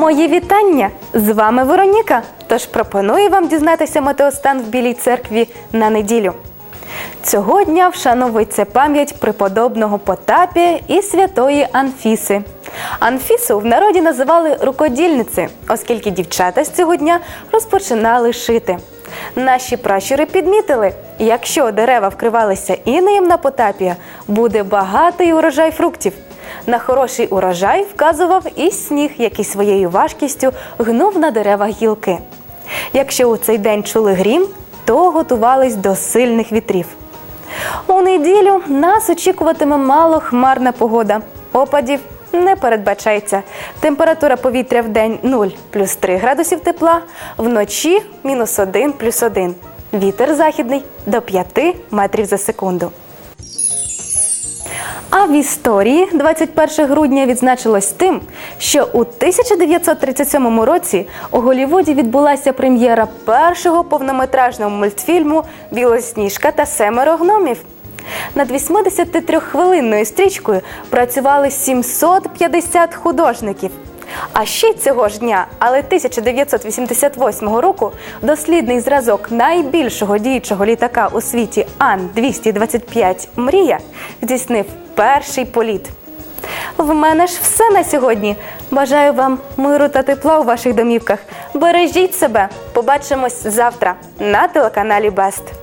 Мої вітання! З вами Вероніка. Тож пропоную вам дізнатися метеостан в Білій церкві на неділю. Цього дня вшановується пам'ять преподобного Потапія і святої Анфіси. Анфісу в народі називали рукодільниці, оскільки дівчата з цього дня розпочинали шити. Наші пращури підмітили, якщо дерева вкривалися інеєм на Потапія, буде багатий урожай фруктів. На хороший урожай вказував і сніг, який своєю важкістю гнув на дерева гілки. Якщо у цей день чули грім, то готувались до сильних вітрів. У неділю нас очікуватиме мало хмарна погода. Опадів не передбачається. Температура повітря в день 0 плюс 3 градусів тепла, вночі мінус 1 плюс 1. Вітер західний до 5 метрів за секунду. А в історії 21 грудня відзначилось тим, що у 1937 році у Голівуді відбулася прем'єра першого повнометражного мультфільму Білосніжка та семеро гномів. Над 83-хвилинною стрічкою працювали 750 художників. А ще цього ж дня, але 1988 року, дослідний зразок найбільшого діючого літака у світі Ан-225 Мрія здійснив перший політ. В мене ж все на сьогодні. Бажаю вам миру та тепла у ваших домівках. Бережіть себе. Побачимось завтра на телеканалі Бест.